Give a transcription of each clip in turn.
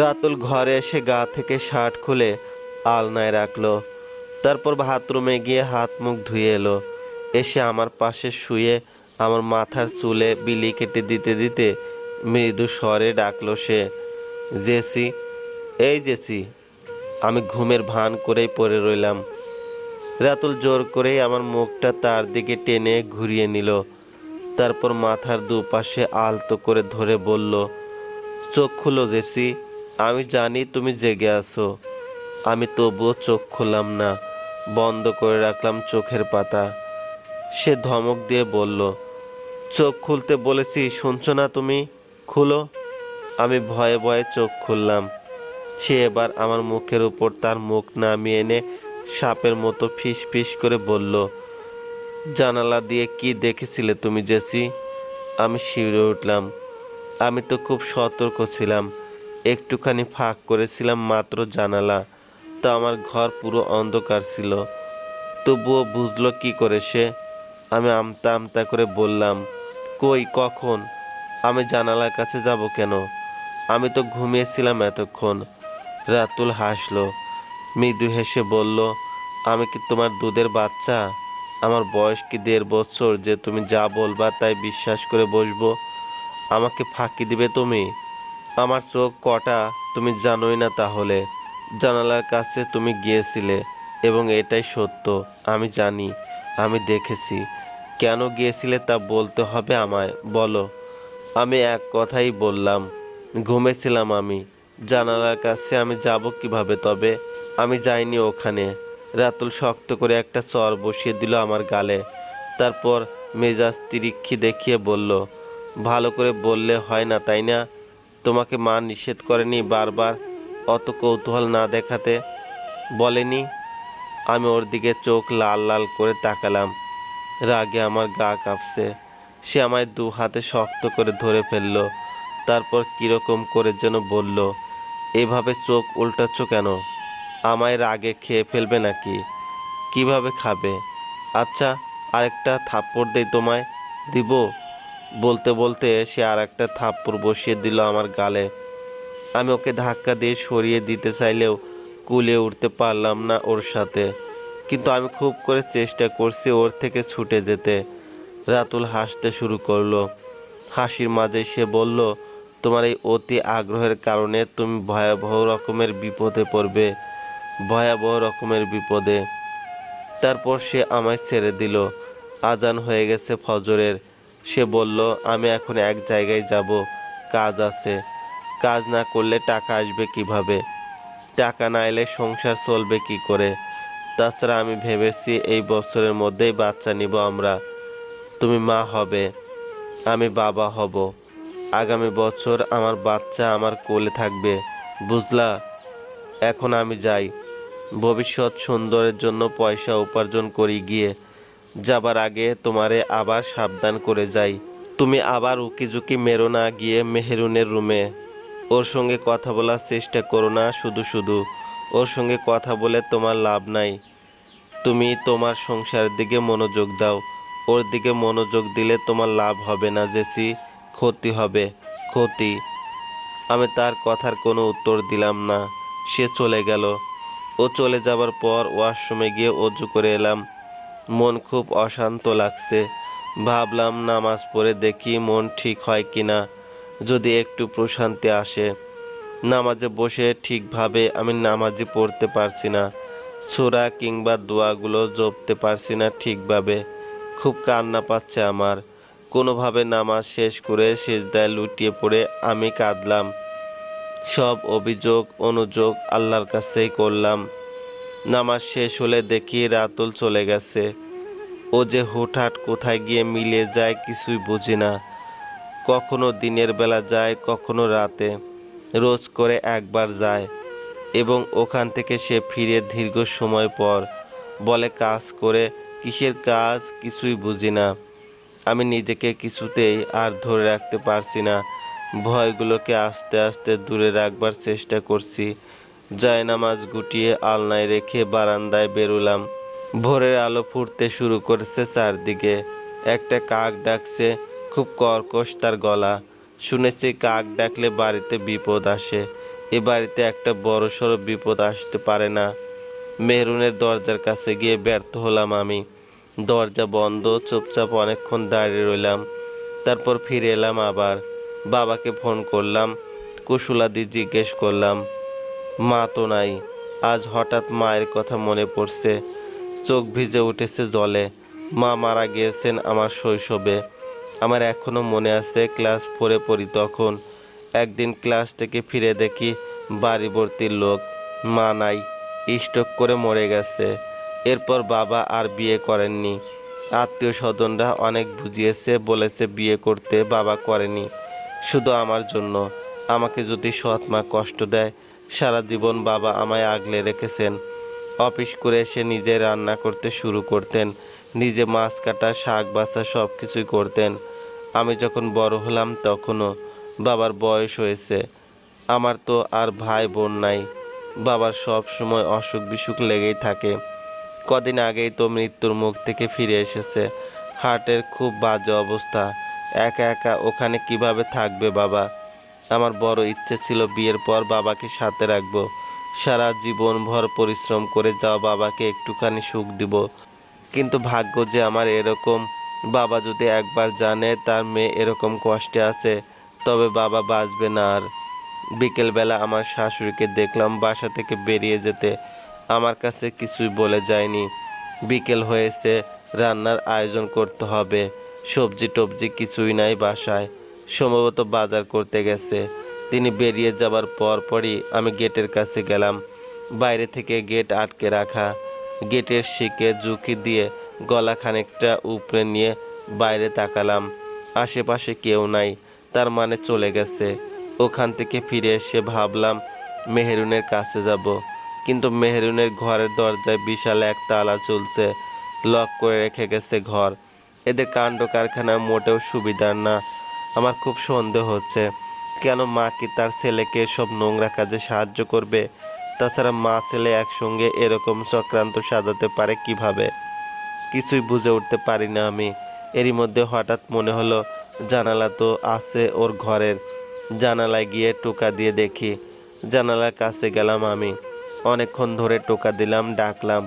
রাতুল ঘরে এসে গা থেকে শার্ট খুলে আলনায় রাখল। তারপর বাথরুমে গিয়ে হাত মুখ ধুয়ে এলো। এসে আমার পাশে শুয়ে আমার মাথার চুলে বিলি কেটে দিতে দিতে মৃদু স্বরে ডাকলো সে, জেসি, এই জেসি, আমি ঘুমের ভান করেই পড়ে রইলাম। রাতুল জোর করেই আমার মুখটা তার দিকে টেনে ঘুরিয়ে নিল। তারপর মাথার দুপাশে আলতো করে ধরে বলল, চোখ খুলো জেসি আমি জানি তুমি জেগে আছো। আমি তবুও চোখ খুললাম না, বন্ধ করে রাখলাম চোখের পাতা। সে ধমক দিয়ে বলল, চোখ খুলতে বলেছি, শুনছো না তুমি? খুলো। আমি ভয়ে ভয়ে চোখ খুললাম। সে এবার আমার মুখের উপর তার মুখ নামিয়ে এনে সাপের মতো ফিস ফিস করে বলল, জানালা দিয়ে কি দেখেছিলে তুমি, জেসি? আমি শিউরে উঠলাম। আমি তো খুব সতর্ক ছিলাম। একটুখানি ফাঁক করেছিলাম মাত্র জানালা। তো আমার ঘর পুরো অন্ধকার ছিল। তবুও বুঝলো কি করে সে? আমি আমতা আমতা করে বললাম, কই, কখন? আমি জানালার কাছে যাব কেন? আমি তো ঘুমিয়েছিলাম এতক্ষণ। রাতুল হাসলো। মৃদু হেসে বলল, আমি কি তোমার দুধের বাচ্চা? আমার বয়স কি দেড় বছর যে তুমি যা বলবা তাই বিশ্বাস করে বসবো? আমাকে ফাঁকি দিবে তুমি? আমার চোখ কটা, তুমি জানোই না তাহলে। জানালার কাছে তুমি গিয়েছিলে, এবং এটাই সত্য, আমি জানি, আমি দেখেছি। কেন গিয়েছিলে তা বলতে হবে আমায়, বলো। আমি এক কথাই বললাম, ঘুমেছিলাম আমি। জানালার কাছে আমি যাব কীভাবে তবে? আমি যাইনি ওখানে। রাতুল শক্ত করে একটা চর বসিয়ে দিল আমার গালে। তারপর মেজাজ তিরিক্ষি দেখিয়ে বলল, ভালো করে বললে হয় না, তাই না? তোমাকে মা নিষেধ করেনি বারবার, অত কৌতূহল না দেখাতে। বলেনি, আমি ওর দিকে চোখ লাল লাল করে তাকালাম। রাগে আমার গা কাঁপছে। সে আমায় দু হাতে শক্ত করে ধরে ফেলল। তারপর কীরকম করে যেন বলল, এভাবে চোখ উল্টাচ্ছ কেন? আমায় রাগে খেয়ে ফেলবে নাকি? কীভাবে খাবে? আচ্ছা আরেকটা থাপ্পড় দেই তোমায়। দিব? বলতে বলতে সে আর একটা থাপ্পড় বসিয়ে দিল আমার গালে। আমি ওকে ধাক্কা দিয়ে সরিয়ে দিতে চাইলেও কুলে উঠতে পারলাম না ওর সাথে। কিন্তু আমি খুব করে চেষ্টা করছি ওর থেকে ছুটে যেতে। রাতুল হাসতে শুরু করল। হাসির মাঝে সে বলল, তোমার এই অতি আগ্রহের কারণে তুমি ভয়াবহ রকমের বিপদে পড়বে, ভয়াবহ রকমের বিপদে। তারপর সে আমায় ছেড়ে দিল। আজান হয়ে গেছে ফজরের। সে বলল, আমি এখন এক জায়গায় যাব। কাজ আছে। কাজ না করলে টাকা আসবে কীভাবে? টাকা না এলে সংসার চলবে কি করে? তাছাড়া আমি ভেবেছি এই বছরের মধ্যেই বাচ্চা নিব আমরা। তুমি মা হবে। আমি বাবা হব। আগামী বছর আমার বাচ্চা আমার কোলে থাকবে। বুঝলা? এখন আমি যাই। ভবিষ্যৎ সুন্দরের জন্য পয়সা উপার্জন করি গিয়ে। যাবার আগে তোমারে আবার সাবধান করে যাই। তুমি আবার উকিঝুঁকি মেরো না গিয়ে মেহেরুনের রুমে। ওর সঙ্গে কথা বলার চেষ্টা করো না শুধু শুধু। ওর সঙ্গে কথা বলে তোমার লাভ নাই। তুমি তোমার সংসারের দিকে মনোযোগ দাও। ওর দিকে মনোযোগ দিলে তোমার লাভ হবে না জেসি ক্ষতি হবে, ক্ষতি। আমি তার কথার কোনো উত্তর দিলাম না। সে চলে গেল। ও চলে যাবার পর ওয়াশরুমে গিয়ে অজু করে এলাম। মন খুব অশান্ত লাগছে। ভাবলাম নামাজ পড়ে দেখি মন ঠিক হয় কিনা, যদি একটু প্রশান্তি আসে। নামাজে বসে ঠিকভাবে আমি নামাজই পড়তে পারছি না। সুরা কিংবা দোয়াগুলো জপতে পারছি না ঠিকভাবে। খুব কান্না পাচ্ছে আমার। কোনোভাবে নামাজ শেষ করে সেজদায় লুটিয়ে পড়ে আমি কাঁদলাম। সব অভিযোগ, অনুযোগ আল্লাহর কাছেই করলাম। নামাজ শেষ হলে দেখি রাতুল চলে গেছে। ও যে হুটহাট কোথায় গিয়ে মিলে যায় কিছুই বুঝি না। কখনো দিনের বেলা যায়, কখনো রাতে। রোজ করে একবার যায় এবং ওখান থেকে সে ফিরে দীর্ঘ সময় পর বলে, কাজ করে কিসের কাজ? কিছুই বুঝি না। আমি নিজেকে কিছুতেই আর ধরে রাখতে পারছি না। ভয়গুলোকে আস্তে আস্তে দূরে রাখবার চেষ্টা করছি। জায়নামাজ গুটিয়ে আলনায় রেখে বারান্দায় বেরোলাম। ভোরের আলো ফুটতে শুরু করেছে চারদিকে। একটা কাক ডাকছে, খুব কর্কশ তার গলা। শুনেছি কাক ডাকলে বাড়িতে বিপদ আসে। এ বাড়িতে একটা বড় সড়ো বিপদ আসতে পারে না। মেহরুনের দরজার কাছে গিয়ে ব্যর্থ হলাম আমি। দরজা বন্ধ, চুপচাপ অনেকক্ষণ দাঁড়িয়ে রইলাম। তারপর ফিরে এলাম আবার। বাবাকে ফোন করলাম, কুশলাদি জিজ্ঞেস করলাম মা তো নাই। আজ হঠাৎ মায়ের কথা মনে পড়ছে, চোখ ভিজে উঠেছে জলে। মা মারা গিয়েছেন আমার শৈশবে। আমার এখনও মনে আছে ক্লাস ফোরে পড়ি তখন। একদিন ক্লাস থেকে ফিরে দেখি বাড়িবর্তির লোক। মা নাই, স্ট্রোক করে মরে গেছে। এরপর বাবা আর বিয়ে করেননি। আত্মীয় স্বজনরা অনেক বুঝিয়েছে, বলেছে বিয়ে করতে বাবা করেনি। শুধু আমার জন্য। আমাকে যদি সৎ মা কষ্ট দেয় সারা জীবন বাবা আমায় আগলে রেখেছেন। অফিস করে এসে নিজে রান্না করতে শুরু করতেন, নিজে মাছ কাটা, শাক বাছা সব কিছুই করতেন। আমি যখন বড় হলাম তখনও বাবার বয়স হয়েছে। আমার তো আর ভাই বোন নাই। বাবার সব সময় অসুখ বিসুখ লেগেই থাকে। কদিন আগেই তো মৃত্যুর মুখ থেকে ফিরে এসেছে। হার্টের খুব বাজে অবস্থা। একা একা ওখানে কীভাবে থাকবে বাবা? আমার বড় ইচ্ছে ছিল বিয়ের পর বাবাকে সাথে রাখব। সারা জীবন ভর পরিশ্রম করে যাওয়া বাবাকে একটুখানি সুখ দিব। কিন্তু ভাগ্য যে আমার এরকম, বাবা যদি একবার জানে তার মেয়ে এরকম কষ্টে আছে, তবে বাবা বাঁচবে না আর। বিকেলবেলা আমার শাশুড়িকে দেখলাম বাসা থেকে বেরিয়ে যেতে। আমার কাছে কিছুই বলে যায়নি। বিকেল হয়েছে, রান্নার আয়োজন করতে হবে। সবজি টবজি কিছুই নাই বাসায়। সম্ভবত বাজার করতে গেছে। তিনি বেরিয়ে যাবার পর পরই আমি গেটের কাছে গেলাম। বাইরে থেকে গেট আটকে রাখা। গেটের শিকে ঝুঁকি দিয়ে গলা খানিকটা উপরে নিয়ে বাইরে তাকালাম। আশেপাশে কেউ নাই, তার মানে চলে গেছে। ওখান থেকে ফিরে এসে ভাবলাম, মেহেরুনের কাছে যাব। কিন্তু মেহেরুনের ঘরের দরজায় বিশাল এক তালা চলছে। লক করে রেখে গেছে ঘর। এদের কাণ্ড কারখানা মোটেও সুবিধার না। আমার খুব সন্দেহ হচ্ছে। কেন মা কি তার ছেলেকে সব নোংরা কাজে সাহায্য করবে? তাছাড়া মা ছেলে একসঙ্গে এরকম চক্রান্ত সাজাতে পারে কীভাবে? কিছুই বুঝে উঠতে পারি না আমি। এরই মধ্যে হঠাৎ মনে হলো, জানালা তো আছে ওর ঘরের। জানালায় গিয়ে টোকা দিয়ে দেখি, জানালার কাছে গেলাম আমি। অনেকক্ষণ ধরে টোকা দিলাম, ডাকলাম,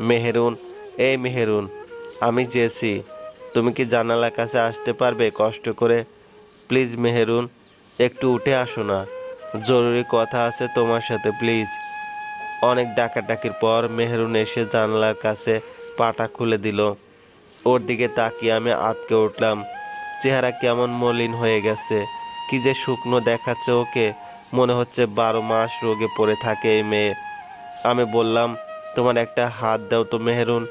মেহেরুন, এই মেহেরুন, আমি চেয়েছি। তুমি কি জানালার কাছে আসতে পারবে কষ্ট করে? প্লিজ মেহেরুন, একটু উঠে আসো না। জরুরি কথা আছে তোমার সাথে, প্লিজ। অনেক ডাকাডাকির পর মেহরুন এসে জানলার কাছে পাটা খুলে দিল। ওর দিকে তাকিয়ে আমি আটকে উঠলাম। চেহারা কেমন মলিন হয়ে গেছে। কি যে শুকনো দেখাচ্ছে ওকে। মনে হচ্ছে বারো মাস রোগে পড়ে থাকে এই মেয়ে। আমি বললাম, তোমার একটা হাত দাও তো মেহরুন।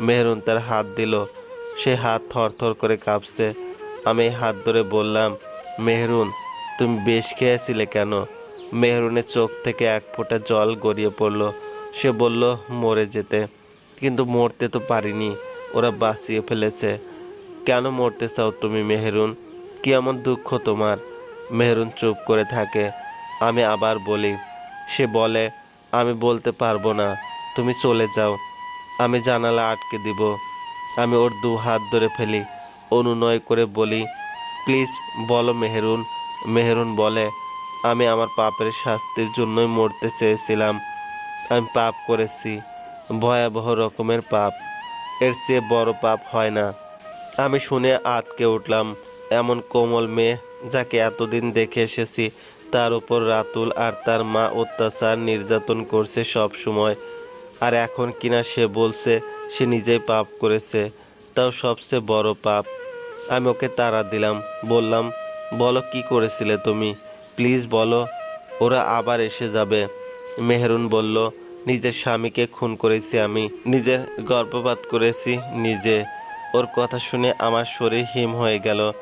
মেহরুন তার হাত দিল। সে হাত থরথর করে কাঁপছে। আমি হাত ধরে বললাম, মেহরুন, তুমি বেশ খেয়েছিলে কেন? মেহরুনের চোখ থেকে এক ফোঁটা জল গড়িয়ে পড়ল। সে বলল, মরে যেতে। কিন্তু মরতে তো পারিনি। ওরা বাঁচিয়ে ফেলেছে। কেন মরতে চাও তুমি, মেহরুন? কি এমন দুঃখ তোমার? মেহরুন চুপ করে থাকে। আমি আবার বলি, সে বলে, আমি বলতে পারব না। তুমি চলে যাও। আমি জানালা আটকে দিব। আমি ওর দু হাত ধরে ফেলি। অনুনয় করে বলি, প্লিজ বলো মেহরুন মেহরুন বলে, আমি আমার পাপের শাস্তির জন্যই মরতে চেয়েছিলাম। আমি পাপ করেছি, ভয়াবহ রকমের পাপ। এর চেয়ে বড় পাপ হয় না আমি শুনে আতকে উঠলাম। এমন কোমল মেয়ে যাকে এতদিন দেখে এসেছি, তার উপর রাতুল আর তার মা অত্যাচার নির্যাতন করছে সব সময়। আর এখন কিনা সে বলছে, সে নিজেই পাপ করেছে, তাও সবচেয়ে বড় পাপ। আমি ওকে তাড়া দিলাম, বললাম, বলো কি করেছিলে তুমি? প্লিজ বলো। ওরা আবার এসে যাবে। মেহরুন বলল, নিজের স্বামীকে খুন করেছি আমি, নিজের গর্ভপাত করেছি নিজে। ওর কথা শুনে আমার শরীর হিম হয়ে গেল।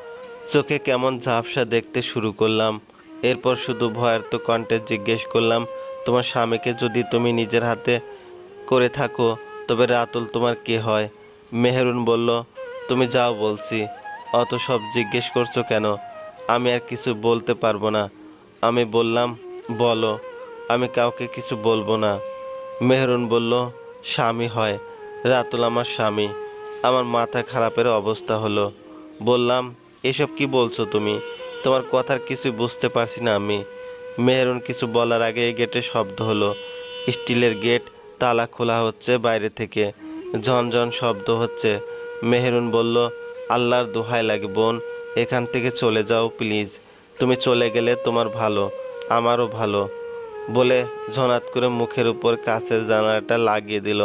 চোখে কেমন ঝাপসা দেখতে শুরু করলাম। এরপর শুধু ভয়ার্ত কণ্ঠে জিজ্ঞেস করলাম, তোমার স্বামীকে যদি তুমি নিজের হাতে করে থাকো, তবে রাতুল তোমার কে হয়? মেহরুন বলল, তুমি যাও বলছি। অত সব জিজ্ঞেস করছ কেন? আমি আর কিছু বলতে পারব না। আমি বললাম, বলো, আমি কাউকে কিছু বলব না। মেহরুন বলল, স্বামী হয়, রাতুল আমার স্বামী। আমার মাথা খারাপের অবস্থা হলো। বললাম, এসব কি বলছো তুমি? তোমার কথার কিছু বুঝতে পারছি না আমি। মেহরুন কিছু বলার আগে গেটে শব্দ হলো। স্টিলের গেট, তালা খোলা হচ্ছে বাইরে থেকে। ঝনঝন শব্দ হচ্ছে। মেহরুন বলল আল্লাহর দোহাই লাগে, বোন। এখান থেকে চলে যাও, প্লিজ। তুমি চলে গেলে তোমার ভালো, আমারও ভালো। বলে ঝনাত করে মুখের উপর কাছের জানালাটা লাগিয়ে দিল।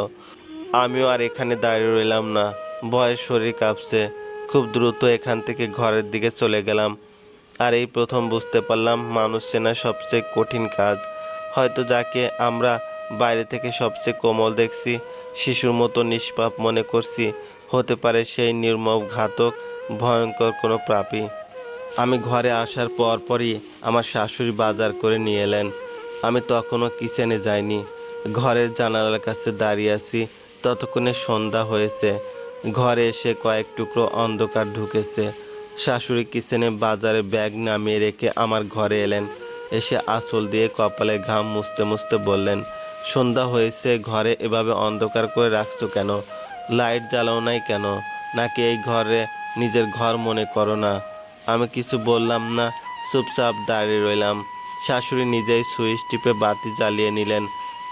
আমিও আর এখানে দাঁড়িয়ে রইলাম না। ভয়ে শরীর কাঁপছে। খুব দ্রুত এখান থেকে ঘরের দিকে চলে গেলাম। আর এই প্রথম বুঝতে পারলাম মানুষ চেনা সবচেয়ে কঠিন কাজ। হয়তো যাকে আমরা বাইরে থেকে সবচেয়ে কোমল দেখছি, শিশুর মতো নিষ্পাপ মনে করছি হতে পারে সেই নির্মম ঘাতক, ভয়ঙ্কর কোনো প্রাপী আমি ঘরে আসার পর পরই আমার শাশুড়ি বাজার করে নিয়ে এলেন। আমি তখনও কিচেনে যাইনি। ঘরের জানালার কাছে দাঁড়িয়ে আছি। ততক্ষণে সন্ধ্যা হয়েছে। ঘরে এসে কয়েক টুকরো অন্ধকার ঢুকেছে। শাশুড়ি কিচেনে বাজারে ব্যাগ নামিয়ে রেখে আমার ঘরে এলেন। এসে আঁচল দিয়ে কপালে ঘাম মুছতে মুছতে বললেন, সন্ধ্যা হয়েছে, ঘরে এভাবে অন্ধকার করে রাখছো কেন? লাইট জ্বালাও নাই কেন? নাকি এই ঘরে নিজের ঘর মনে করো না? আমি কিছু বললাম না, চুপচাপ দাঁড়িয়ে রইলাম। শাশুড়ি নিজেই সুইচ টিপে বাতি জ্বালিয়ে নিলেন।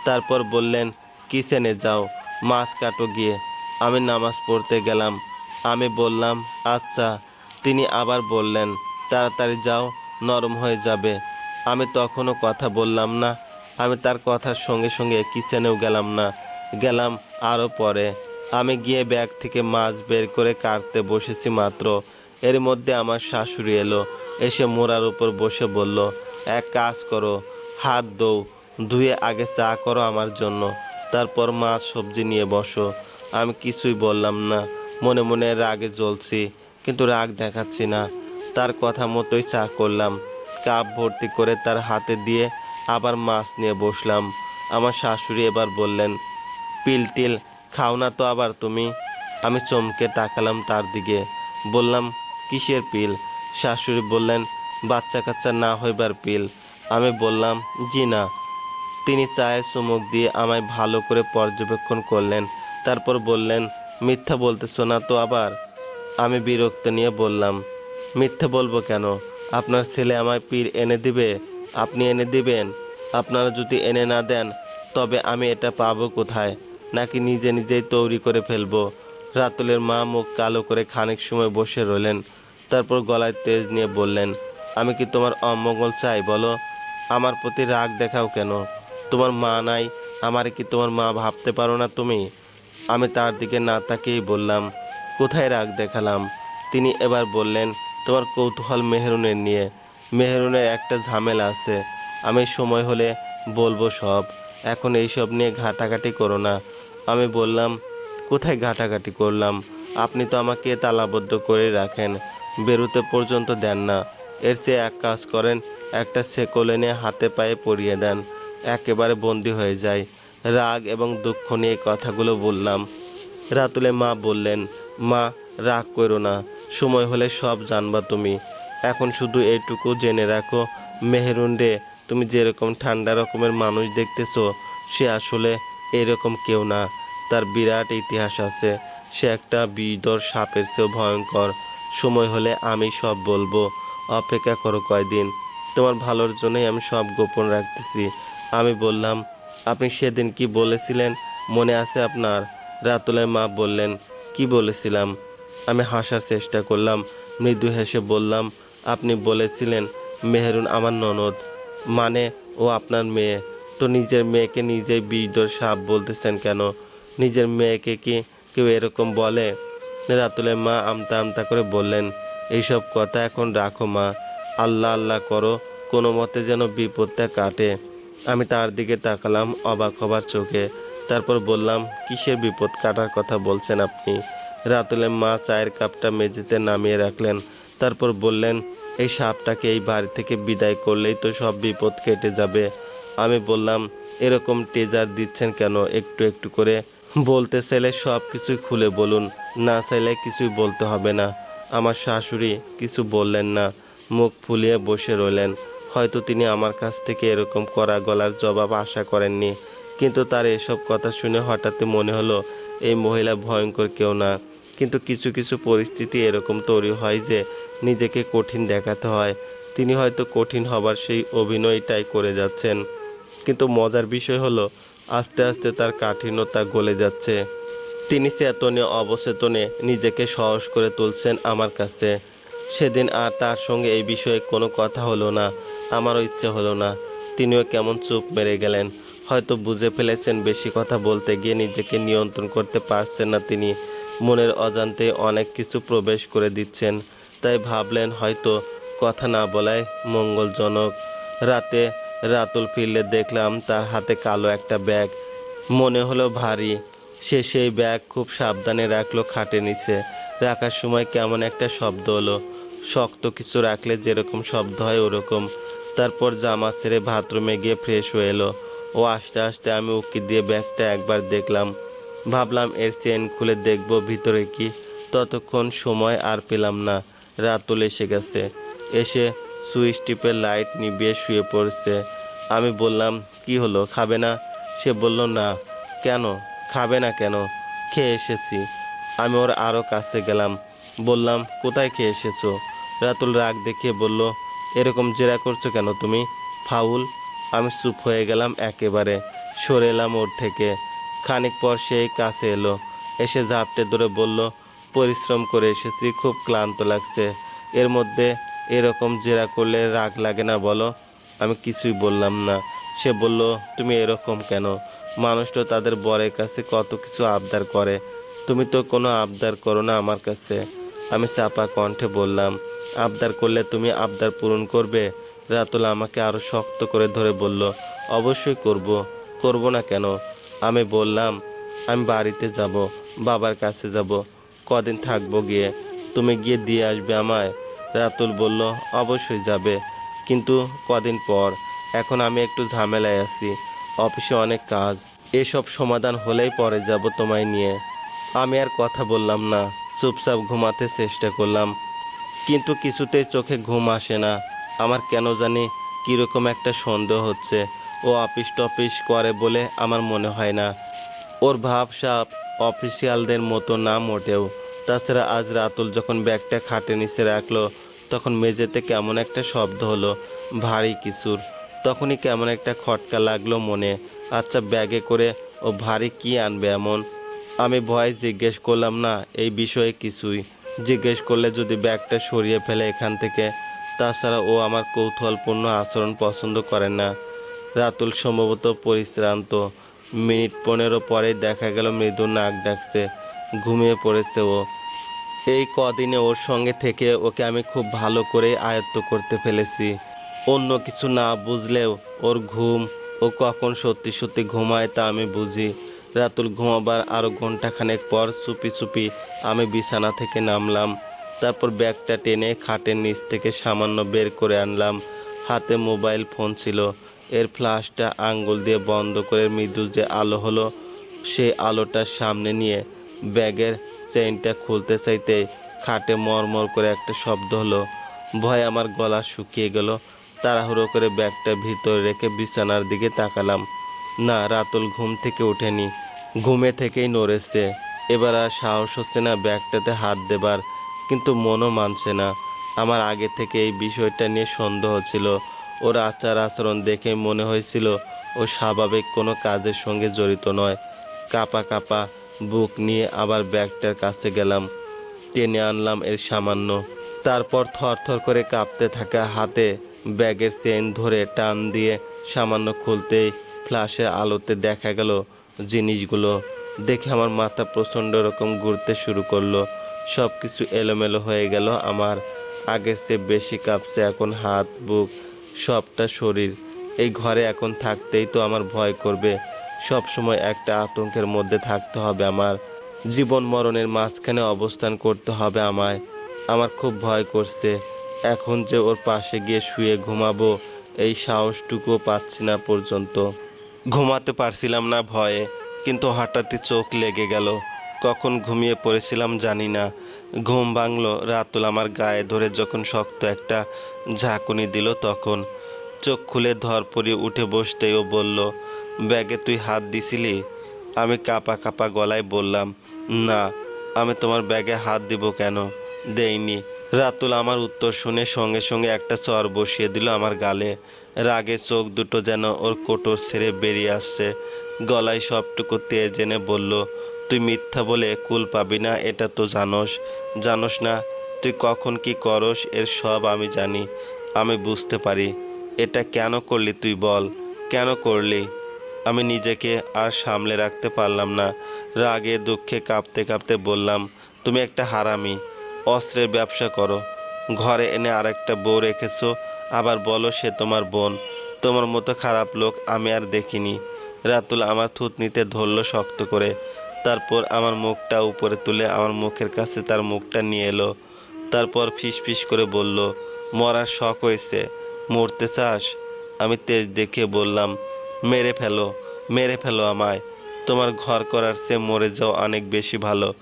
তারপর বললেন, কিচেনে যাও, মাছ কাটো গিয়ে। আমি নামাজ পড়তে গেলাম। আমি বললাম আচ্ছা। তিনি আবার বললেন, তাড়াতাড়ি যাও, নরম হয়ে যাবে। আমি তখনও কথা বললাম না। আমি তার কথার সঙ্গে সঙ্গে কিচেনেও গেলাম না। গেলাম আরও পরে। আমি গিয়ে ব্যাগ থেকে মাছ বের করে কাটতে বসেছি মাত্র। এর মধ্যে আমার শাশুড়ি এলো, এসে মোড়ার উপর বসে বলল, এক কাজ করো, হাত দৌ ধুয়ে আগে চা করো আমার জন্য, তারপর মাছ সবজি নিয়ে বসো। আমি কিছুই বললাম না, মনে মনে রাগে জ্বলছি, কিন্তু রাগ দেখাচ্ছি না। তার কথা মতোই চা করলাম, কাপ ভর্তি করে তার হাতে দিয়ে আবার মাছ নিয়ে বসলাম। আমার শাশুড়ি এবার বললেন পিল টিল খাও না তো আবার তুমি। আমি চমকে তাকালাম তার দিকে। বললাম, কিসের পিল? শাশুড়ি বললেন, বাচ্চা কাচ্চা না হইবার পিল। আমি বললাম, জি না। তিনি চায়ে চুমুক দিয়ে আমায় ভালো করে পর্যবেক্ষণ করলেন। তারপর বললেন, মিথ্যা বলতেছো না তো আবার? আমি বিরক্ত নিয়ে বললাম, মিথ্যা বলব কেন? আপনার ছেলে আমায় পীর এনে দিবে? আপনি এনে দিবেন? আপনারা যদি এনে না দেন, তবে আমি এটা পাবো কোথায়? নাকি নিজে নিজেই তৈরি করে ফেলব? রাতুলের মা মুখ কালো করে খানিক সময় বসে রইলেন, তারপর গলায় তেজ নিয়ে বললেন, আমি কি তোমার অমঙ্গল চাই বলো? আমার প্রতি রাগ দেখাও কেন? তোমার মা নাই, আমার কি তোমার মা ভাবতে পারো না তুমি? আমি তার দিকে না তাকিয়েই বললাম, কোথায় রাগ দেখালাম? তিনি এবার বললেন, তোমার কৌতূহল মেহরুনের নিয়ে। মেহরুনের একটা ঝামেলা আছে। আমি সময় হলে বলব সব। এখন এইসব নিয়ে ঘাটাঘাটি করো না। আমি বললাম, কোথায় ঘাটাঘাটি করলাম? আপনি তো আমাকে তালাবদ্ধ করে রাখেন। বেরোতে পর্যন্ত দেন না। এর চেয়ে এক কাজ করেন, একটা সেকল এনে হাতে পায়ে পরিয়ে দেন। একেবারে বন্দি হয়ে যায়। রাগ এবং দুঃখ নিয়ে কথাগুলো বললাম। রাতুলে মা বললেন, মা, রাগ করো না। সময় হলে সব জানবা তুমি। এখন শুধু এইটুকু জেনে রাখো, মেহেরুন রে, তুমি যেরকম ঠান্ডা রকমের মানুষ দেখতেছো, সে আসলে এরকম কেউ না। তার বিরাট ইতিহাস আছে। সে একটা বিদর সাপের চেয়েও ভয়ঙ্কর। সময় হলে আমি সব বলব। অপেক্ষা করো কয়দিন। তোমার ভালোর জন্যই আমি সব গোপন রাখতেছি। আমি বললাম, আপনি সেদিন কি বলেছিলেন? মনে আছে আপনার? রাতুলের মা বললেন, কি বলেছিলাম? আমি হাসার চেষ্টা করলাম। মৃদু হেসে বললাম, আপনি বলেছিলেন, মেহেরুন আমার ননদ। মানে ও আপনার মেয়ে। তো নিজের মেয়েকে নিজেই বিদর সাপ বলতেছেন কেন? নিজের মেয়েকে কি কেউ এরকম বলে? রাতুলের মা আমতা আমতা করে বললেন, এইসব কথা এখন রাখো মা। আল্লাহ আল্লাহ করো, কোনো মতে যেন বিপদটা কাটে। আমি তার দিকে তাকালাম অবাক হবার চোখে। তারপর বললাম, কিসের বিপদ কাটার কথা বলছেন আপনি? রাতুলের মা চায়ের কাপটা মেঝেতে নামিয়ে রাখলেন। তারপর বললেন, এই সাপটাকে এই বাড়ি থেকে বিদায় করলেই তো সব বিপদ কেটে যাবে। আমি বললাম, এরকম টেজার দিচ্ছেন কেন? একটু একটু করে বলতে চাইলে সব কিছুই খুলে বলুন। না চাইলে কিছুই বলতে হবে না। আমার শাশুড়ি কিছু বললেন না। মুখ ফুলিয়ে বসে রইলেন। হয়তো তিনি আমার কাছ থেকে এরকম করা গলার জবাব আশা করেননি। কিন্তু তার এসব কথা শুনে হঠাৎই মনে হলো, এই মহিলা ভয়ঙ্কর কেউ না। কিন্তু কিছু কিছু পরিস্থিতি এরকম তৈরি হয় যে নিজেকে কঠিন দেখাতে হয়। তিনি হয়তো কঠিন হবার সেই অভিনয়টাই করে যাচ্ছেন। কিন্তু মজার বিষয় হলো, আস্তে আস্তে তার কাঠিন্যতা গলে যাচ্ছে। তিনি চেতনে, অবচেতনে নিজেকে সহজ করে তুলছেন আমার কাছে। সেদিন আর তার সঙ্গে এই বিষয়ে কোনো কথা হলো না, আমারও ইচ্ছে হলো না। তিনিও কেমন চুপ মেরে গেলেন। হয়তো বুঝে ফেলেছেন বেশি কথা বলতে গিয়ে নিজেকে নিয়ন্ত্রণ করতে পারছেন না তিনি। মনের অজান্তে অনেক কিছু প্রবেশ করে দিচ্ছেন। তাই ভাবলেন হয়তো কথা না বলাই মঙ্গলজনক। রাতে রাতুল ফিরলে দেখলাম তার হাতে কালো একটা ব্যাগ। মনে হলো ভারী। সে সেই ব্যাগ খুব সাবধানে রাখল খাটে নিচে। রাখার সময় কেমন একটা শব্দ হলো। শক্ত কিছু রাখলে যেরকম শব্দ হয় ওরকম। তারপর জামা ছেড়ে বাথরুমে গিয়ে ফ্রেশ হয়ে এলো। ও আস্তে আস্তে আমি উকি দিয়ে ব্যাগটা একবার দেখলাম। ভাবলাম এর চেন খুলে দেখব ভিতরে কি। ততক্ষণ সময় আর পেলাম না। রাতুল এসে গেছে। এসে সুইচ টিপে লাইট নিভিয়ে শুয়ে পড়ছে। আমি বললাম, কি হলো? খাবে না? সে বলল, না। কেন? খাবে না কেন? খেয়ে এসেছি। আমি ওর আরও কাছে গেলাম। বললাম, কোথায় খেয়ে এসেছ? রাতুল রাগ দেখিয়ে বলল, এরকম জেরা করছ কেন তুমি? ফাউল? আমি চুপ হয়ে গেলাম একেবারে। সরে এলাম ওর থেকে। খানিক পর সেই কাছে এলো। এসে ঝাপটে ধরে বলল, পরিশ্রম করে এসেছি, খুব ক্লান্ত লাগছে। এর মধ্যে এরকম জেরা করলে রাগ লাগে না, বলো। আমি কিছুই বললাম না। সে বলল, তুমি এরকম কেন? মানুষ তো তাদের বরের কাছে কত কিছু আবদার করে। তুমি তো কোনো আবদার করো না আমার কাছে। আমি চাপা কণ্ঠে বললাম, আবদার করলে তুমি আবদার পূরণ করবে? রাতুল আমাকে আরও শক্ত করে ধরে বলল, অবশ্যই করব। করব না কেন? আমি বললাম, আমি বাড়িতে যাব, বাবার কাছে যাব। কদিন থাকব গিয়ে। তুমি গিয়ে দিয়ে আসবে আমায়। রাতুল বলল, অবশ্যই যাবে। কিন্তু কদিন পর? এখন আমি একটু ঝামেলায় আছি। অফিসে অনেক কাজ। এসব সমাধান হলেই পরে যাব তোমায় নিয়ে। আমি আর কথা বললাম না। চুপচাপ ঘুমাতে চেষ্টা করলাম। কিন্তু কিছুতেই চোখে ঘুম আসে না। আমার কেন জানি কীরকম একটা সন্দেহ হচ্ছে। ও অফিস টফিস করে বলে আমার মনে হয় না। ওর ভাবসাপ অফিসিয়ালদের মতো না মোটেও। তাছাড়া আজ রাতুল যখন ব্যাগটা খাটে নিচে রাখল তখন মেঝেতে কেমন একটা শব্দ হলো, ভারী কিছুর তখনই কেমন একটা খটকা লাগল মনে। আচ্ছা ব্যাগে করে, ও ভারী কি আনবে এমন? আমি ভয় জিজ্ঞেস করলাম, না, এই বিষয়ে কিছুই। জিজ্ঞেস করলে যদি ব্যাগটা সরিয়ে ফেলে এখান থেকে, তাছাড়া ও আমার কৌতূহলপূর্ণ আচরণ পছন্দ করে না। রাতুল সম্ভবত পরিশ্রান্ত। মিনিট পনেরো পরেই দেখা গেল মৃদু নাক ডাকছে। ঘুমিয়ে পড়েছে ও। এই কদিনে ওর সঙ্গে থেকে ওকে আমি খুব ভালো করে আয়ত্ত করতে ফেলেছি। অন্য কিছু না বুঝলেও ওর ঘুম, ও কখন সত্যি সত্যি ঘুমায় তা আমি বুঝি। রাতুল ঘুমাবার আরও ঘন্টাখানেক পর চুপি চুপি আমি বিছানা থেকে নামলাম। তারপর ব্যাগটা টেনে খাটের নিচ থেকে সামান্য বের করে আনলাম। হাতে মোবাইল, ফোন ছিল। এর ফ্লাশটা আঙ্গুল দিয়ে বন্ধ করে মৃদু যে আলো হলো সেই আলোটার সামনে নিয়ে ব্যাগের চেইনটা খুলতে চাইতে খাটে মরমর করে একটা শব্দ হলো। ভয় আমার গলা শুকিয়ে গেল। তাড়াহুড়ো করে ব্যাগটা ভিতরে রেখে বিছানার দিকে তাকালাম। না, রাতুল ঘুম থেকে ওঠেনি। ঘুমে থেকেই নড়েছে। এবার আর সাহস হচ্ছে না ব্যাগটাতে হাত দেবার, কিন্তু মনও মানছে না। আমার আগে থেকে এই বিষয়টা নিয়ে সন্দেহ ছিল। ওর আচার আচরণ দেখে মনে হয়েছিল ও স্বাভাবিক কোনো কাজের সঙ্গে জড়িত নয়। কাপা কাপা বুক নিয়ে আবার ব্যাগটার কাছে গেলাম। টেনে আনলাম এর সামান্য। তারপর থরথর করে কাঁপতে থাকা হাতে ব্যাগের চেন ধরে টান দিয়ে সামান্য খুলতেই ফ্ল্যাশে আলোতে দেখা গেল জিনিসগুলো। দেখে আমার মাথা প্রচণ্ড রকম ঘুরতে শুরু করল। সব কিছু এলোমেলো হয়ে গেল আমার। আগের চেয়ে বেশি কাঁপছে এখন হাত, বুক, সবটা শরীর। এই ঘরে এখন থাকতেই তো আমার ভয় করবে। সব সময় একটা আতঙ্কের মধ্যে থাকতে হবে আমার। জীবন মরণের মাঝখানে অবস্থান করতে হবে আমায়। আমার খুব ভয় করছে। এখন যে ওর পাশে গিয়ে শুয়ে ঘুমাবো, এই সাহসটুকুও পাচ্ছি না পর্যন্ত। ঘুমাতে পারছিলাম না ভয়ে, কিন্তু হঠাৎই চোখ লেগে গেল। কখন ঘুমিয়ে পড়েছিলাম জানি না। ঘুম ভাঙলো, রাতুল আমার গায়ে ধরে যখন শক্ত একটা ঝাঁকুনি দিল তখন। চোখ খুলে ধরপড়ি উঠে বসতেই ও বলল ব্যাগে তুই হাত দিছিলি? আমি কাপা কাপা গলায় বললাম, না, আমি তোমার ব্যাগে হাত দিব কেন? দেইনি। রাতুল আমার উত্তর শুনে সঙ্গে সঙ্গে একটা চর বসিয়ে দিল আমার গালে। রাগে চোখ দুটো যেন ওর কোটর ছেড়ে বেরিয়ে আসছে। গলায় সবটুকু তেজ জেনে বলল, তুই মিথ্যা বলে কুল পাবি না, এটা তো জানোস। জানোস না, তুই কখন কি করস, এর সব আমি জানি। আমি বুঝতে পারি। এটা কেন করলি তুই বল? কেন করলি? আমি নিজেকে আর সামলে রাখতে পারলাম না। রাগে, দুঃখে কাঁপতে কাঁপতে বললাম, তুমি একটা হারামি, অস্ত্রের ব্যবসা করো। ঘরে এনে আর একটা বউ রেখেছো, আবার বলো সে তোমার বোন। তোমার মতো খারাপ লোক আমি আর দেখিনি। রাতুল আমার থুতনিতে ধরলো শক্ত করে। তারপর আমার মুখটা উপরে তুলে আমার মুখের কাছে তার মুখটা নিয়ে এলো। তারপর ফিস ফিস করে বলল, মরার শখ হয়েছে, মরতে চাস? আমি তেজ দেখে বললাম মেরে ফেলো মেরে ফেলো আমায়। তোমার ঘর করার চেয়ে মরে যাও অনেক বেশি ভালো।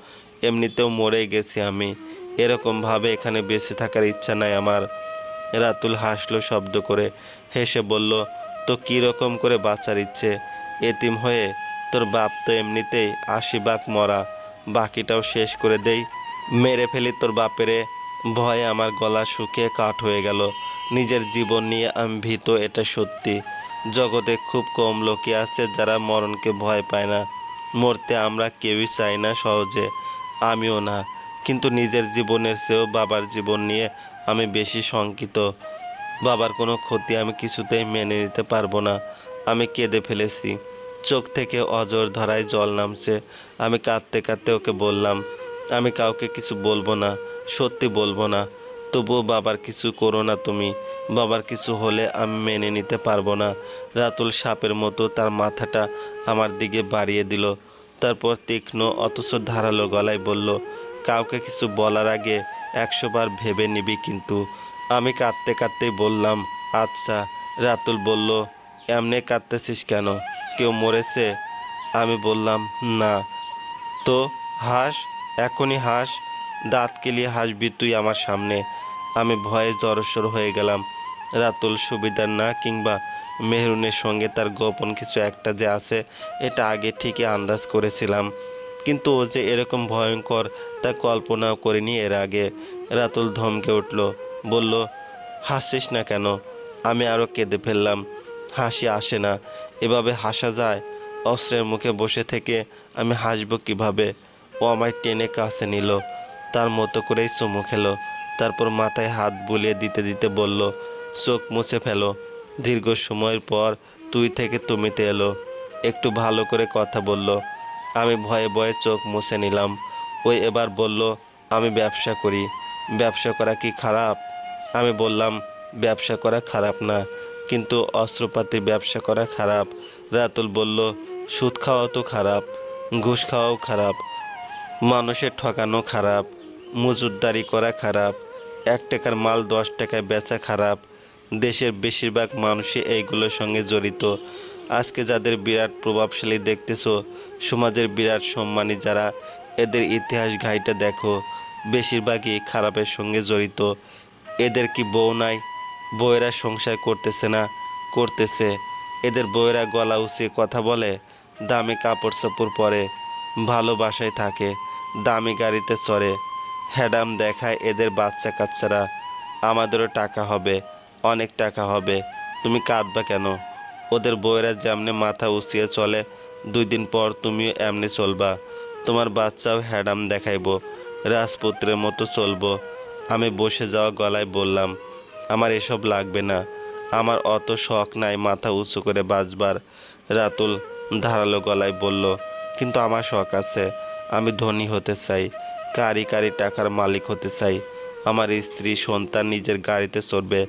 এমনিতেও মরে গেছি আমি। এরকমভাবে এখানে বেঁচে থাকার ইচ্ছা নাই আমার। রাতুল হাসলো শব্দ করে, হেসে বলল, তো কীরকম করে বাঁচার ইচ্ছে? এতিম হয়ে তোর বাপ তো এমনিতেই আশি বাক মরা। বাকিটাও শেষ করে দেই। মেরে ফেলি তোর বাপেরে ভয়ে আমার গলা শুকিয়ে কাঠ হয়ে গেল। নিজের জীবন নিয়ে আমি ভীত, এটা সত্যি। জগতে খুব কম লোকই আছে যারা মরণকে ভয় পায় না। মরতে আমরা কেউই চাই না সহজে, আমিও না। কিন্তু নিজের জীবনের চেয়েও বাবার জীবন নিয়ে আমি বেশি শঙ্কিত। বাবার কোনো ক্ষতি আমি কিছুতেই মেনে নিতে পারব না। আমি কেঁদে ফেলেছি। চোখ থেকে অজর ধরায় জল নামছে। আমি কাঁদতে কাঁদতে ওকে বললাম, আমি কাউকে কিছু বলব না, সত্যি বলব না। তবুও বাবার কিছু করো না তুমি। বাবার কিছু হলে আমি মেনে নিতে পারব না। রাতুল সাপের মতো তার মাথাটা আমার দিকে বাড়িয়ে দিল। তারপর তীক্ষ্ণ অথচ ধারালো গলায় বলল, কাউকে কিছু বলার আগে একশো বার ভেবে নিবি কিন্তু। আমি কাঁদতে কাঁদতেই বললাম আচ্ছা। রাতুল বলল, এমনি কাঁদতেছিস কেন? কেউ মরেছে? আমি বললাম, না। তো হাস? এখনই হাস? দাঁত কেলিয়ে হাসবি তুই আমার সামনে। আমি ভয়ে জড়সড় হয়ে গেলাম। রাতুল সুবিধার না কিংবা মেহরুনের সঙ্গে তার গোপন কিছু একটা যে আছে, এটা আগে ঠিকই আন্দাজ করেছিলাম। কিন্তু ও যে এরকম ভয়ঙ্কর, তা কল্পনাও করিনি এর আগে। রাতুল ধমকে উঠল, বলল হাসিস না কেন? আমি আরও কেঁদে ফেললাম। হাসি আসে না। এভাবে হাসা যায়? অস্ত্রের মুখে বসে থেকে আমি হাসবো কীভাবে? ও আমায় টেনে কাছে নিল, তার মতো করেই চুমু খেলো, তারপর মাথায় হাত বুলিয়ে দিতে দিতে বলল চোখ মুছে ফেলো। দীর্ঘ সময়ের পর তুই থেকে তুমিতে এলো। একটু ভালো করে কথা বলল। আমি ভয়ে ভয়ে চোখ মুছে নিলাম। ওই এবার বলল, আমি ব্যবসা করি। ব্যবসা করা কি খারাপ? আমি বললাম, ব্যবসা করা খারাপ না, কিন্তু অস্ত্রপাতি ব্যবসা করা খারাপ। রাতুল বলল, সুদ খাওয়াও তো খারাপ, ঘুষ খাওয়াও খারাপ, মানুষের ঠকানো খারাপ, মজুরদারি করা খারাপ, এক টাকার মাল দশ টাকায় বেচা খারাপ দেশের বেশিরভাগ মানুষই এইগুলোর সঙ্গে জড়িত। আজকে যাদের বিরাট প্রভাবশালী দেখতেছো, সমাজের বিরাট সম্মানী যারা, এদের ইতিহাস ঘাইটা দেখো, বেশিরভাগই খারাপের সঙ্গে জড়িত। এদের কি বউ নাই? বউয়েরা সংসার করতেছে না? করতেছে। এদের বউয়েরা গলা উঁচিয়ে কথা বলে, দামি কাপড় চোপড় পরে, ভালোবাসায় থাকে, দামি গাড়িতে চড়ে। হ্যাডাম দেখায় এদের বাচ্চা কাচ্চারা আমাদেরও টাকা হবে। অনেক টাকা হবে। তুমি কাঁদবা কেন? ওদের বউয়েরা যেমনি মাথা উঁচিয়ে চলে, দুই দিন পর তুমিও এমনি চলবা। তোমার বাচ্চাও হ্যাডাম দেখাইবো, রাজপুত্রের মতো চলবো। আমি বসে যাওয়া গলায় বললাম, আমার এসব লাগবে না। আমার অত শখ নাই মাথা উঁচু করে বাঁচবার। রাতুল ধারালো গলায় বলল, কিন্তু আমার শখ আছে। আমি ধনী হতে চাই, কারি কারি টাকার মালিক হতে চাই। আমার স্ত্রী, সন্তান নিজের গাড়িতে চড়বে।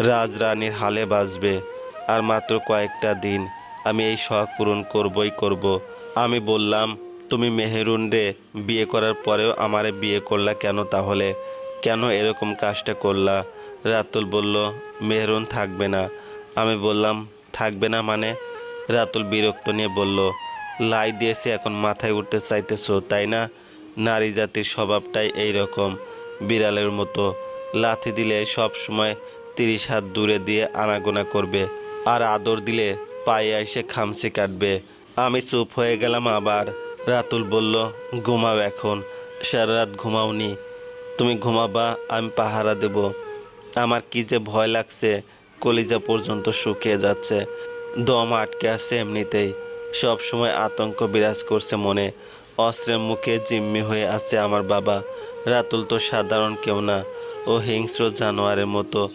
রাজরানীর হালে বাজবে। আর মাত্র কয়েকটা দিন আমি এই শখ পূরণ করবই করব। আমি বললাম, তুমি মেহেরুন রে, বিয়ে করার পরেও আমারে বিয়ে করলা কেন তাহলে? কেন এরকম কাজটা করলা? রাতুল বলল, মেহরুন থাকবে না। আমি বললাম, থাকবে না মানে? রাতুল বিরক্ত নিয়ে বলল, লাই দিয়েছে, এখন মাথায় উঠতে চাইতেছো, তাই না? নারী জাতির স্বভাবটাই এই রকম, বিড়ালের মতো। লাথি দিলে সব সময় তিরিশ হাত দূরে দিয়ে আনাগোনা করবে আর আদর দিলে পায়ে এসে খামচে কাটবে। আমি চুপ হয়ে গেলাম আবার। রাতুল বলল, ঘুমাও এখন। সারা রাত ঘুমাওনি। তুমি ঘুমাবা, আমি পাহারা দেব। আমার কি যে ভয় লাগছে, কলিজা পর্যন্ত শুকিয়ে যাচ্ছে। দম আটকে আছে এমনিতেই। সব সময় আতঙ্ক বিরাজ করছে মনে। অস্ত্রের মুখে জিম্মি হয়ে আছে আমার বাবা। রাতুল তো সাধারণ কেউ না। ও হিংস্র জানোয়ারের মতো।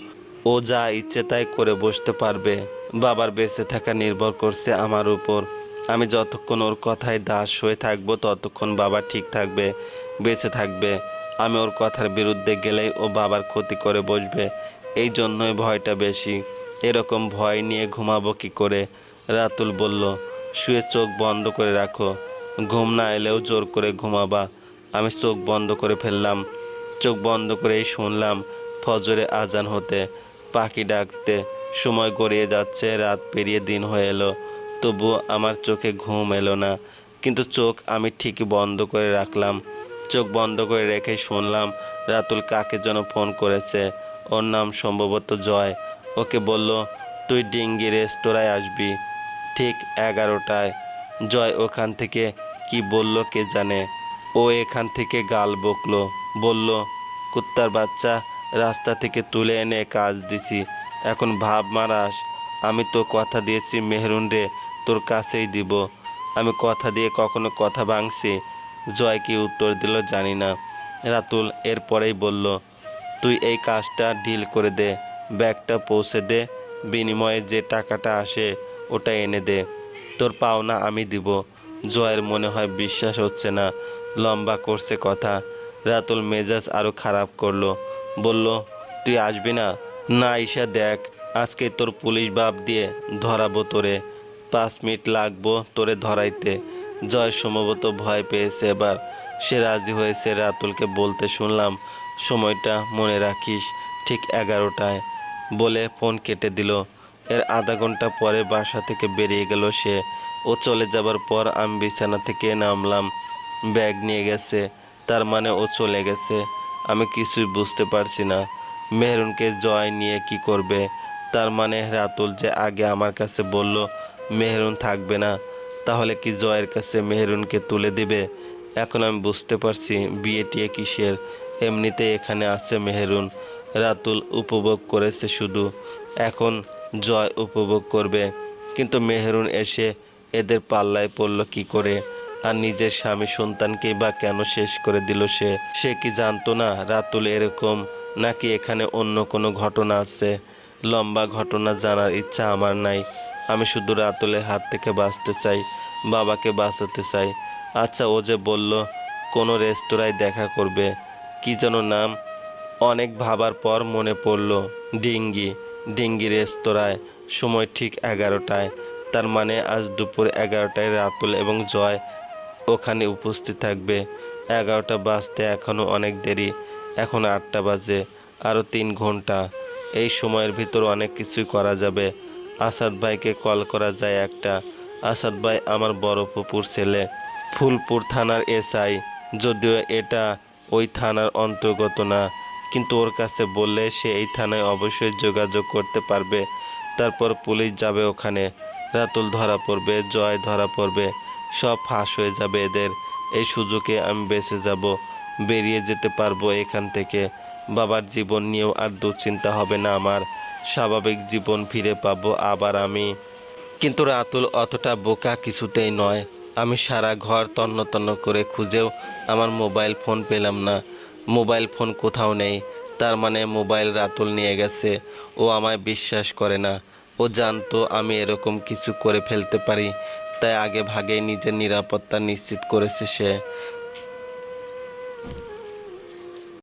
ও যা ইচ্ছে তাই করে বসতে পারবে। বাবার বেঁচে থাকা নির্ভর করছে আমার উপর। আমি যতক্ষণ ওর কথায় দাস হয়ে থাকব, ততক্ষণ বাবা ঠিক থাকবে, বেঁচে থাকবে। আমি ওর কথার বিরুদ্ধে গেলেই ও বাবার ক্ষতি করে বসবে। এই জন্যই ভয়টা বেশি। এরকম ভয় নিয়ে ঘুমাবো কি করে? রাতুল বলল, শুয়ে চোখ বন্ধ করে রাখো। ঘুম না এলেও জোর করে ঘুমাবা। আমি চোখ বন্ধ করে ফেললাম। চোখ বন্ধ করেই শুনলাম ফজরে আজান হতে। পাখি ডাকতে সময় গড়িয়ে যাচ্ছে, রাত পেরিয়ে দিন হয়ে এলো। তবুও আমার চোখে ঘুম এলো না, কিন্তু চোখ আমি ঠিকই বন্ধ করে রাখলাম। চোখ বন্ধ করে রেখে শুনলাম রাতুল কাকে যেন ফোন করেছে। ওর নাম সম্ভবত জয়। ওকে বলল, তুই ডিঙ্গি রেস্তোরাঁয় আসবি। ঠিক এগারোটায়। জয় ওখান থেকে কি বলল কে জানে। ও এখান থেকে গাল বকলো। বলল, কুত্তার বাচ্চা রাস্তা থেকে তুলে এনে কাজ দিছি। এখন ভাব মারাস, আমি তো কথা দিয়েছি মেহরুন রে, তোর কাছেই দিব। আমি কথা দিয়ে কখনো কথা ভাঙছি, জয় কি উত্তর দিল জানি না। রাতুল এরপরেই বলল, তুই এই কাজটা ডিল করে দে, ব্যাগটা পৌঁছে দে, বিনিময়ে যে টাকাটা আসে, ওটা এনে দে। তোর পাওনা আমি দিব জয়ের মনে হয় বিশ্বাস হচ্ছে না, লম্বা করছে কথা। রাতুল মেজাজ আরও খারাপ করল। বলল, তুই আসবি না? না, ঈশা, দেখ, আজকে তোর পুলিশ বাপ দিয়ে ধরাবো তোরে। পাঁচ মিনিট লাগবো তোরে ধরাইতে। জয় সম্ভবত ভয় পেয়েছে এবার। সে রাজি হয়েছে রাতুলকে বলতে শুনলাম, সময়টা মনে রাখিস, ঠিক এগারোটায়। বলে ফোন কেটে দিল। এর আধা ঘণ্টা পরে বাসা থেকে বেরিয়ে গেল সে। ও চলে যাবার পর আমি বিছানা থেকে নামলাম। ব্যাগ নিয়ে গেছে, তার মানে ও চলে গেছে। আমি কিছুই বুঝতে পারছি না। মেহরুনকে জয় নিয়ে কি করবে? তার মানে রাতুল যে আগে আমার কাছে বলল, মেহরুন থাকবে না, তাহলে কি জয়ের কাছে মেহরুনকে তুলে দিবে? এখন আমি বুঝতে পারছি বিয়ে কিসের। এমনিতে এখানে আছে মেহরুন। রাতুল উপভোগ করেছে শুধু। এখন জয় উপভোগ করবে। কিন্তু মেহরুন এসে এদের পাল্লায় পড়ল কি করে? আর নিজের স্বামী সন্তানকে বা কেন শেষ করে দিল সে? সে কি জানতো না রাতুল এরকম? নাকি এখানে অন্য কোনো ঘটনা আছে? লম্বা ঘটনা জানার ইচ্ছা আমার নাই। আমি শুধু রাতুলের হাত থেকে বাঁচতে চাই, বাবাকে বাঁচাতে চাই। আচ্ছা ও যে বলল, কোনো রেস্তোরাঁয় দেখা করবে। কি যেন নাম? অনেক ভাবার পর মনে পড়ল, ডিঙ্গি ডিঙ্গি রেস্তোরাঁয়, সময় ঠিক এগারোটায়। তার মানে আজ দুপুর এগারোটায় রাতুল এবং জয় ওখানে উপস্থিত থাকবে। এগারোটা বাজতে এখনও অনেক দেরি। এখন আটটা বাজে আরও তিন ঘণ্টা। এই সময়ের ভিতর অনেক কিছুই করা যাবে। আসাদ ভাইকে কল করা যায় একটা। আসাদ ভাই আমার বড় পুপুর ছেলে। ফুলপুর থানার এসআই। যদিও এটা ওই থানার অন্তর্গত না, কিন্তু ওর কাছে বললে সে এই থানায় অবশ্যই যোগাযোগ করতে পারবে। তারপর পুলিশ যাবে ওখানে। রাতুল ধরা পড়বে, জয় ধরা পড়বে। সব ফাঁস হয়ে যাবে এদের। এই সুযোগে আমি বেঁচে যাব, বেরিয়ে যেতে পারব এখান থেকে। বাবার জীবন নিয়েও আর দুশ্চিন্তা হবে না আমার। স্বাভাবিক জীবন ফিরে পাবো আবার আমি। কিন্তু রাতুল অতটা বোকা কিছুতেই নয়। আমি সারা ঘর তন্ন তন্ন করে খুঁজেও আমার মোবাইল ফোন পেলাম না। মোবাইল ফোন কোথাও নেই। তার মানে মোবাইল রাতুল নিয়ে গেছে। ও আমায় বিশ্বাস করে না। ও জানতো আমি এরকম কিছু করে ফেলতে পারি। তাই আগে ভাগে নিজের নিরাপত্তা নিশ্চিত করেছে সে।